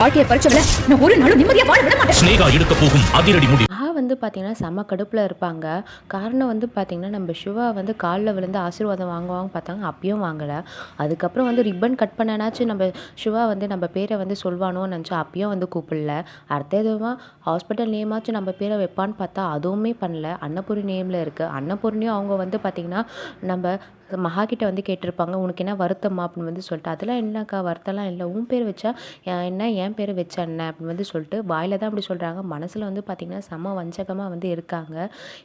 வாழ்க்கையை பறிச்சவள நான் ஒரு நாளும் நிம்மதியா வாழ விட மாட்டேன். ஸ்னேகா எடுக்க போகும் அதிரடி முடிவு. மகா வந்து பார்த்திங்கன்னா செம்ம கடுப்பில் இருப்பாங்க. காரணம் வந்து பார்த்திங்கன்னா நம்ம சிவா வந்து காலில் விழுந்து ஆசீர்வாதம் வாங்குவாங்க பார்த்தாங்க. அப்பயும் வாங்கலை. அதுக்கப்புறம் வந்து ரிப்பன் கட் பண்ணனாச்சும் நம்ம சிவா வந்து நம்ம பேரை வந்து சொல்வானோன்னு நினச்சா அப்பயும் வந்து கூப்பிடல. அடுத்ததுமாக ஹாஸ்பிட்டல் நேமாச்சும் நம்ம பேரை வைப்பான்னு பார்த்தா அதுவுமே பண்ணல. அன்னபூரி நேமில் இருக்குது அன்னபூர்ணியும் அவங்க வந்து பார்த்திங்கன்னா நம்ம மகா கிட்ட வந்து கேட்டிருப்பாங்க உனக்கு என்ன வருத்தமா? அப்படின்னு வந்து சொல்லிட்டு அதெல்லாம் என்னக்கா வருத்தம்லாம் இல்லை. உன் பேர் வச்சா என்ன என் பேர் வச்ச என்ன? அப்படின்னு வந்து சொல்லிட்டு வாயில் தான் அப்படி சொல்கிறாங்க மனசில் வந்து பார்த்திங்கன்னா செம வஞ்சகமாக வந்து இருக்காங்க.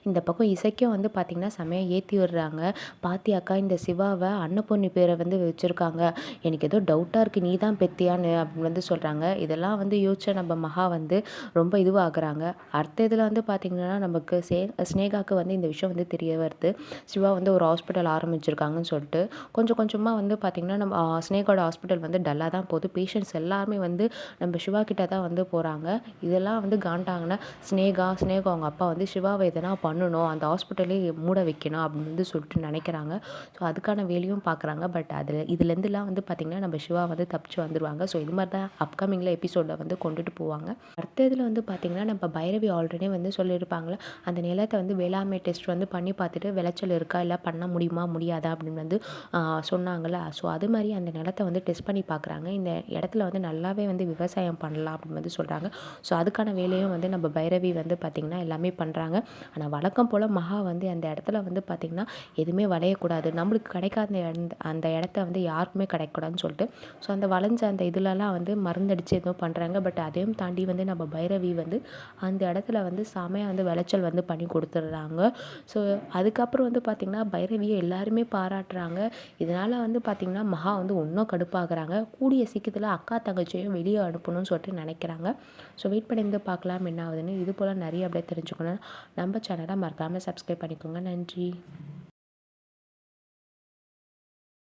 இந்த பக்கம் இசைக்கும் வந்து பார்த்திங்கன்னா செமையாக ஏற்றி விடுறாங்க. பாத்தியாக்கா இந்த சிவாவை அன்னபொண்ணி பேரை வந்து வச்சுருக்காங்க. எனக்கு ஏதோ டவுட்டாக இருக்குது நீ தான் பெத்தியான்னு அப்படின்னு வந்து சொல்கிறாங்க இதெல்லாம் வந்து யோசிச்ச நம்ம மகா வந்து ரொம்ப இதுவாகிறாங்க. அடுத்த இதில் வந்து பார்த்திங்கன்னா நமக்கு சே ஸ்னேகாவுக்கு வந்து இந்த விஷயம் வந்து தெரிய வருது. சிவா வந்து ஒரு ஹாஸ்பிட்டல் ஆரம்பிச்சிருக்காங்கன்னு சொல்லிட்டு கொஞ்சம் கொஞ்சமாக வந்து பார்த்திங்கன்னா நம்ம ஸ்னேகோட ஹாஸ்பிட்டல் வந்து டல்லாக தான் போகுது. பேஷண்ட்ஸ் எல்லாருமே வந்து நம்ம சிவா கிட்ட தான் வந்து போகிறாங்க இதெல்லாம் வந்து காண்டாங்கன்னா ஸ்னேகா ஸ்னேகா அவங்க அப்பா வந்து சிவாவை எதனா பண்ணணும். அந்த ஹாஸ்பிட்டலே மூட வைக்கணும் அப்படின்னு வந்து சொல்லிட்டு நினைக்கிறாங்க. ஸோ அதுக்கான வேலையும் பார்க்குறாங்க பட் அதில் இதுலேருந்துலாம் வந்து பார்த்திங்கன்னா நம்ம சிவா வந்து தப்பிச்சு வந்துடுவாங்க ஸோ இது மாதிரி தான் அப்கமிங்கில் எபிசோடில் வந்து கொண்டுட்டு போவாங்க. அடுத்த இதில் வந்து பார்த்திங்கன்னா நம்ம பைரவி ஆல்ரெடி வந்து சொல்லியிருப்பாங்களே அந்த நிலத்தை வந்து வேளாண்மை டெஸ்ட் வந்து பண்ணி பார்த்துட்டு விளைச்சல் இருக்கா? இல்லை பண்ண முடியுமா? முடியாது? அப்படின்னு வந்து சொன்னாங்கல்ல. சொன்னாங்கள்ல ஸோ அது மாதிரி அந்த நிலத்தை வந்து டெஸ்ட் பண்ணி பார்க்குறாங்க இந்த இடத்துல வந்து நல்லாவே வந்து விவசாயம் பண்ணலாம் அப்படின்னு வந்து சொல்கிறாங்க ஸோ அதுக்கான வேலையும் வந்து நம்ம பைரவி வந்து பார்த்திங்கன்னா எல்லாமே பண்ணுறாங்க ஆனால் வழக்கம் போல் மகா வந்து அந்த இடத்துல வந்து பார்த்திங்கன்னா எதுவுமே வளையக்கூடாது. நம்மளுக்கு கிடைக்காத அந்த அந்த இடத்த வந்து யாருக்குமே கிடைக்கக்கூடாதுன்னு சொல்லிட்டு ஸோ அந்த வளைஞ்ச அந்த இதுலலாம் வந்து மருந்தடிச்சு எதுவும் பண்ணுறாங்க பட் அதையும் தாண்டி வந்து நம்ம பைரவி வந்து அந்த இடத்துல வந்து செமையாக வந்து விளைச்சல் வந்து பண்ணி கொடுத்துட்றாங்க. ஸோ அதுக்கப்புறம் வந்து பார்த்திங்கன்னா பைரவியை எல்லாருமே பாராட்டுறாங்க. இதனால் வந்து பார்த்திங்கன்னா மகா வந்து இன்னும் கடுப்பாகிறாங்க. கூடிய சீக்கிரத்தில் அக்கா தங்கச்சியும் வெளியே அனுப்பணும்னு சொல்லிட்டு நினைக்கிறாங்க. ஸோ வெயிட் பண்ணியிருந்து பார்க்கலாம் என்ன ஆகுதுன்னு. இது போல் நிறைய அப்படியே தெரிஞ்சுக்கணும். நம்ம சேனலை மறக்காமல் சப்ஸ்கிரைப் பண்ணிக்கோங்க. நன்றி.